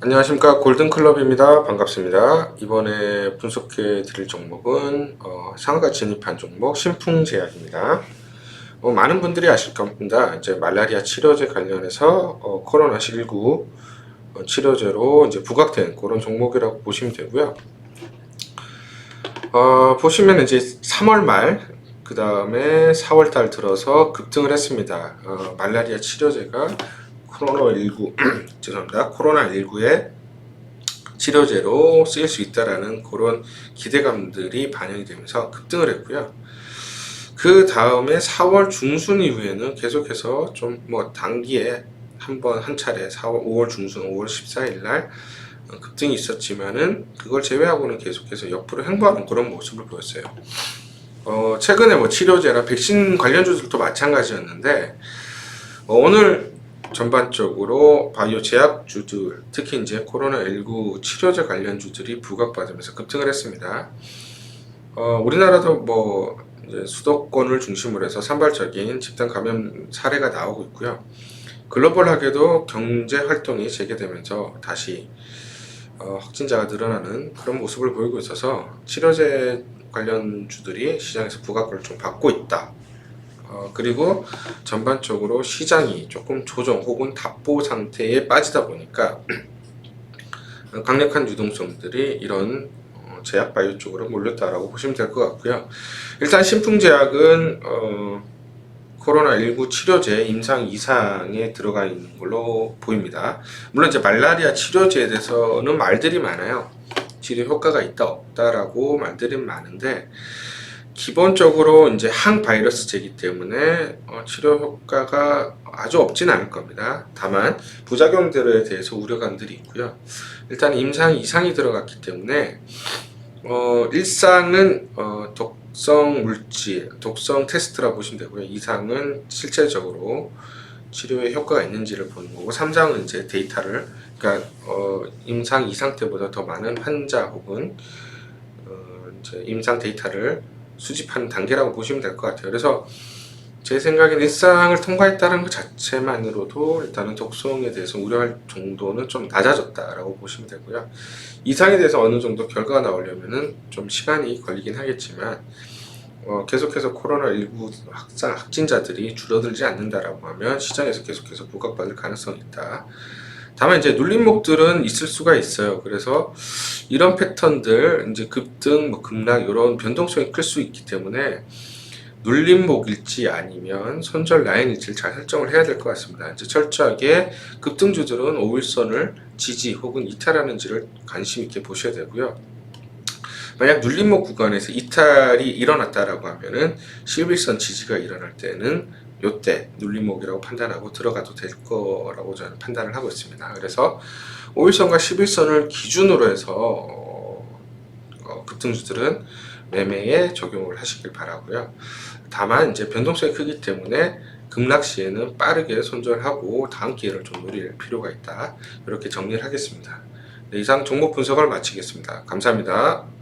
안녕하십니까. 골든클럽입니다. 반갑습니다. 이번에 분석해 드릴 종목은 어, 상가 진입한 종목 신풍제약입니다. 어, 많은 분들이 아실 겁니다. 이제 말라리아 치료제 관련해서 어, 코로나 19 어, 치료제로 이제 부각된 그런 종목이라고 보시면 되고요. 어, 보시면 이제 3월 말 그 다음에 4월 달 들어서 급등을 했습니다. 어, 말라리아 치료제가 코로나19 죄송합니다. 코로나19의 치료제로 쓰일 수 있다라는 그런 기대감들이 반영이 되면서 급등을 했고요. 그 다음에 4월 중순 이후에는 계속해서 좀 뭐 단기에 한 번 한 차례 4월 5월 중순 5월 14일 날 어, 급등이 있었지만은 그걸 제외하고는 계속해서 옆으로 행보하는 그런 모습을 보였어요. 어, 최근에 뭐 치료제나 백신 관련주들도 마찬가지였는데 어, 오늘 전반적으로 바이오 제약주들, 특히 이제 코로나19 치료제 관련주들이 부각받으면서 급등을 했습니다. 어, 우리나라도 뭐 이제 수도권을 중심으로 해서 산발적인 집단 감염 사례가 나오고 있고요. 글로벌하게도 경제 활동이 재개되면서 다시 어, 확진자가 늘어나는 그런 모습을 보이고 있어서 치료제 관련주들이 시장에서 부각을 좀 받고 있다. 어, 그리고 전반적으로 시장이 조금 조정 혹은 답보 상태에 빠지다 보니까 강력한 유동성들이 이런 어, 제약 바이오 쪽으로 몰렸다라고 보시면 될 것 같고요. 일단 신풍제약은 어, 코로나19 치료제 임상 이상에 들어가 있는 걸로 보입니다. 물론 이제 말라리아 치료제에 대해서는 말들이 많아요. 치료 효과가 있다 없다라고 말들이 많은데 기본적으로 이제 항바이러스제이기 때문에 어, 치료 효과가 아주 없진 않을 겁니다. 다만 부작용들에 대해서 우려감들이 있고요. 일단 임상 이상이 들어갔기 때문에 어, 일상은 어, 독성 물질, 독성 테스트라 보시면 되고요. 이상은 실제적으로 치료에 효과가 있는지를 보는 거고, 3장은 이제 데이터를 그러니까 어, 임상 이상 때보다 더 많은 환자 혹은 어, 이제 임상 데이터를 수집하는 단계라고 보시면 될 것 같아요. 그래서 제 생각엔 일상을 통과했다는 것 자체만으로도 일단은 독성에 대해서 우려할 정도는 좀 낮아졌다라고 보시면 되고요. 이상에 대해서 어느 정도 결과가 나오려면은 좀 시간이 걸리긴 하겠지만 어, 계속해서 코로나19 확산 확진자들이 줄어들지 않는다라고 하면 시장에서 계속해서 부각받을 가능성이 있다. 다만 이제 눌림목들은 있을 수가 있어요. 그래서 이런 패턴들 이제 급등, 뭐 급락 이런 변동성이 클 수 있기 때문에 눌림목일지 아니면 손절 라인일지를 잘 설정을 해야 될 것 같습니다. 이제 철저하게 급등주들은 5일선을 지지 혹은 이탈하는지를 관심 있게 보셔야 되고요. 만약 눌림목 구간에서 이탈이 일어났다라고 하면은 11선 지지가 일어날 때는 요때 눌림목이라고 판단하고 들어가도 될 거라고 저는 판단을 하고 있습니다. 그래서 5일선과 11선을 기준으로 해서 어, 어, 급등주들은 매매에 적용을 하시길 바라고요. 다만 이제 변동성이 크기 때문에 급락 시에는 빠르게 손절하고 다음 기회를 좀 노릴 필요가 있다. 이렇게 정리를 하겠습니다. 네, 이상 종목 분석을 마치겠습니다. 감사합니다.